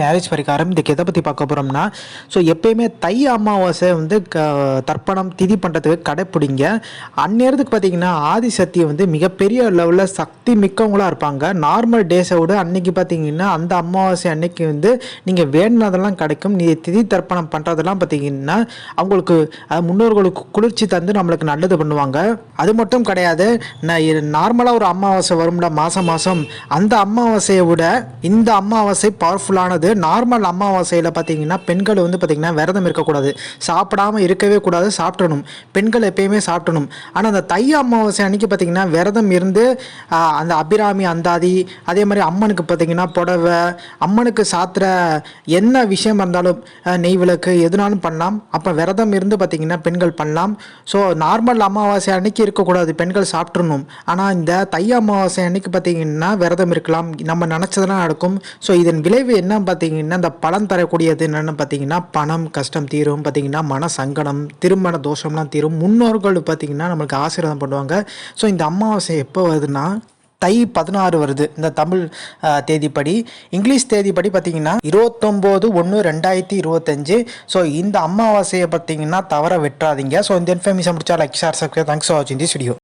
Marriage பரிகாரம் இதுக்கு எதை பற்றி பார்க்க போகிறோம்னா ஸோ எப்பயுமே தை அமாவாசை வந்து க தர்ப்பணம் திதி பண்ணுறதுக்கு கடைப்பிடிங்க. அந்நேரத்துக்கு பார்த்தீங்கன்னா ஆதிசக்தி வந்து மிகப்பெரிய லெவலில் சக்தி மிக்கவங்களாக இருப்பாங்க. நார்மல் டேஸை விட அன்னைக்கு பார்த்தீங்கன்னா அந்த அமாவாசை அன்னைக்கு வந்து நீங்கள் வேணுனதெல்லாம் கிடைக்கும். நீ திதி தர்ப்பணம் பண்ணுறதெல்லாம் பார்த்தீங்கன்னா அவங்களுக்கு முன்னோர்களுக்கு குளிர்ச்சி தந்து நம்மளுக்கு நல்லது பண்ணுவாங்க. அது மட்டும் கிடையாது நான் நார்மலாக ஒரு அமாவாசை வரும்ல மாதம் மாதம் அந்த அமாவாசையை விட இந்த அமாவாசை பவர்ஃபுல்லானது நார்மல் அமாவாசையில் பார்த்தீங்கன்னா பெண்கள் வந்து பார்த்தீங்கன்னா விரதம் இருக்கக்கூடாது. சாப்பிடாம இருக்கவே கூடாது சாப்பிடணும். பெண்கள் எப்பயுமே சாப்பிடணும். ஆனால் அந்த தை அமாவாசை அன்னைக்கு பார்த்தீங்கன்னா விரதம் இருந்து அந்த அபிராமி அந்தாதி அதே மாதிரி அம்மனுக்கு பார்த்தீங்கன்னா புடவை அம்மனுக்கு சாத்துற என்ன விஷயம் இருந்தாலும் நெய் விளக்கு எதுனாலும் பண்ணலாம். அப்போ விரதம் இருந்து பார்த்தீங்கன்னா பெண்கள் பண்ணலாம். ஸோ நார்மல் அமாவாசை அன்னைக்கு இருக்கக்கூடாது. பெண்கள் சாப்பிட்றணும் ஆனால் இந்த தை அமாவாசை அன்னைக்கு பார்த்தீங்கன்னா விரதம் இருக்கலாம். நம்ம நினச்சதெல்லாம் நடக்கும். ஸோ இதன் விளைவு என்ன பார்த்தீங்கன்னா இந்த பலன் தரக்கூடியது என்னென்னு பார்த்தீங்கன்னா பணம் கஷ்டம் தீரும் பார்த்தீங்கன்னா மன சங்கடம் திருமண தோஷம்லாம் தீரும். முன்னோர்கள் பார்த்தீங்கன்னா நம்மளுக்கு ஆசீர்வாதம் பண்ணுவாங்க. ஸோ இந்த அமாவாசை எப்போ வருதுன்னா தை பதினாறு வருது. இந்த தமிழ் தேதிப்படி. இங்கிலீஷ் தேதிப்படி பார்த்தீங்கன்னா இருபத்தொம்போது ஒன்று ரெண்டாயிரத்தி இருபத்தஞ்சு. ஸோ இந்த அமாவாசையை பார்த்தீங்கன்னா தவற விட்டுறாதீங்க. ஸோ இந்த இன்ஃபர்மேஷன் முடிச்சா like share subscribe thanks for வாட்சிங் தி ஸ்டுடியோ